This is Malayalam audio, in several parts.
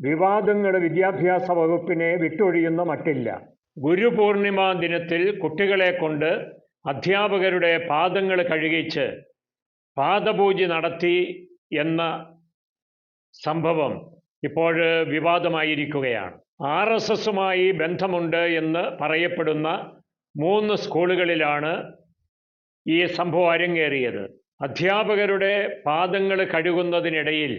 വിവാദങ്ങൾ വിദ്യാഭ്യാസ വകുപ്പിനെ വിട്ടൊഴിയുന്ന മട്ടില്ല. ഗുരുപൂർണിമ ദിനത്തിൽ കുട്ടികളെ കൊണ്ട് അധ്യാപകരുടെ പാദങ്ങൾ കഴുകിച്ച് പാദപൂജ നടത്തി എന്ന സംഭവം ഇപ്പോൾ വിവാദമായിരിക്കുകയാണ്. ആർ എസ് എസുമായി ബന്ധമുണ്ട് എന്ന് പറയപ്പെടുന്ന മൂന്ന് സ്കൂളുകളിലാണ് ഈ സംഭവം അരങ്ങേറിയത്. അധ്യാപകരുടെ പാദങ്ങൾ കഴുകുന്നതിനിടയിൽ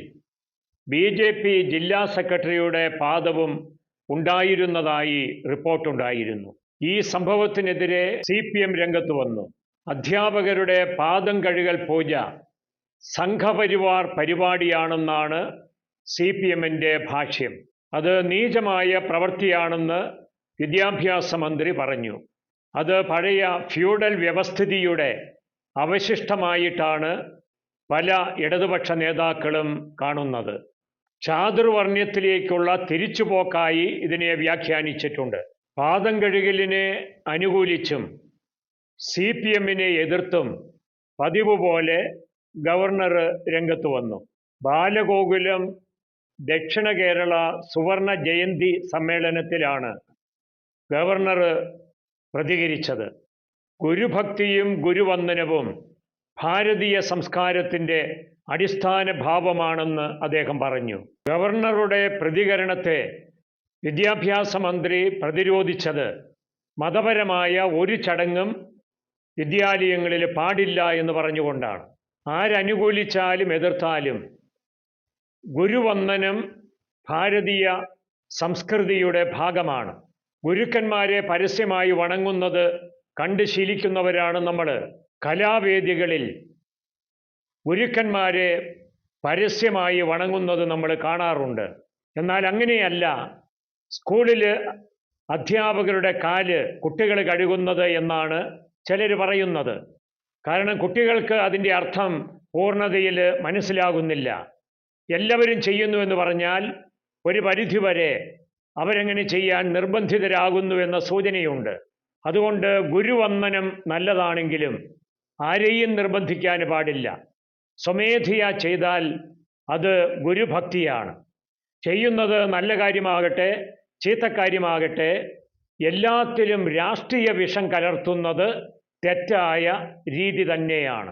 ബി ജെ പി ജില്ലാ സെക്രട്ടറിയുടെ പാദവും ഉണ്ടായിരുന്നതായി റിപ്പോർട്ടുണ്ടായിരുന്നു. ഈ സംഭവത്തിനെതിരെ സി പി എം രംഗത്ത് വന്നു. അധ്യാപകരുടെ പാദം കഴുകൽ പൂജ സംഘപരിവാർ പരിപാടിയാണെന്നാണ് സി പി എമ്മിന്റെ ഭാഷ്യം. അത് നീചമായ പ്രവൃത്തിയാണെന്ന് വിദ്യാഭ്യാസ മന്ത്രി പറഞ്ഞു. അത് പഴയ ഫ്യൂഡൽ വ്യവസ്ഥിതിയുടെ അവശിഷ്ടമായിട്ടാണ് പല ഇടതുപക്ഷ നേതാക്കളും കാണുന്നത്. ചാതുർവർണ്യത്തിലേക്കുള്ള തിരിച്ചുപോക്കായി ഇതിനെ വ്യാഖ്യാനിച്ചിട്ടുണ്ട്. പാദം കഴുകലിനെ അനുകൂലിച്ചും സി പി എമ്മിനെ എതിർത്തും പതിവ് പോലെ ഗവർണർ രംഗത്ത് വന്നു. ബാലഗോകുലം ദക്ഷിണ കേരള സുവർണ ജയന്തി സമ്മേളനത്തിലാണ് ഗവർണർ പ്രതികരിച്ചത്. ഗുരുഭക്തിയും ഗുരുവന്ദനവും ഭാരതീയ സംസ്കാരത്തിന്റെ അടിസ്ഥാന ഭാവമാണെന്ന് അദ്ദേഹം പറഞ്ഞു. ഗവർണറുടെ പ്രതികരണത്തെ വിദ്യാഭ്യാസ മന്ത്രി പ്രതിരോധിച്ചത് മതപരമായ ഒരു ചടങ്ങും വിദ്യാലയങ്ങളിൽ പാടില്ല എന്ന് പറഞ്ഞുകൊണ്ടാണ്. ആരനുകൂലിച്ചാലും എതിർത്താലും ഗുരുവന്ദനം ഭാരതീയ സംസ്കൃതിയുടെ ഭാഗമാണ്. ഗുരുക്കന്മാരെ പരസ്യമായി വണങ്ങുന്നത് കണ്ട് ശീലിക്കുന്നവരാണ് നമ്മൾ കലാവേദികളിൽ ഗുരുക്കന്മാരെ പരസ്യമായി വണങ്ങുന്നത് നമ്മൾ കാണാറുണ്ട്. എന്നാൽ അങ്ങനെയല്ല. സ്കൂളിൽ അധ്യാപകരുടെ കാൽ കുട്ടികൾ കഴുകുന്നത് എന്നാണ് ചിലർ പറയുന്നത്. കാരണം കുട്ടികൾക്ക് അതിന്റെ അർത്ഥം പൂർണതയിൽ മനസ്സിലാകുന്നില്ല. എല്ലാവരും ചെയ്യുന്നു എന്ന് പറഞ്ഞാൽ ഒരു പരിധി പരിധിവരെ അവരെങ്ങനെ ചെയ്യാൻ നിർബന്ധിതരാകുന്നു എന്ന സൂചനയുണ്ട്. അതുകൊണ്ട് ഗുരുവന്ദനം നല്ലതാണെങ്കിലും ആരെയും നിർബന്ധിക്കാൻ പാടില്ല. സ്വമേധയാ ചെയ്താൽ അത് ഗുരുഭക്തിയാണ്. ചെയ്യുന്നത് നല്ല കാര്യമാകട്ടെ ചീത്തക്കാര്യമാകട്ടെ എല്ലാത്തിലും രാഷ്ട്രീയ വിഷം കലർത്തുന്നത് തെറ്റായ രീതി തന്നെയാണ്.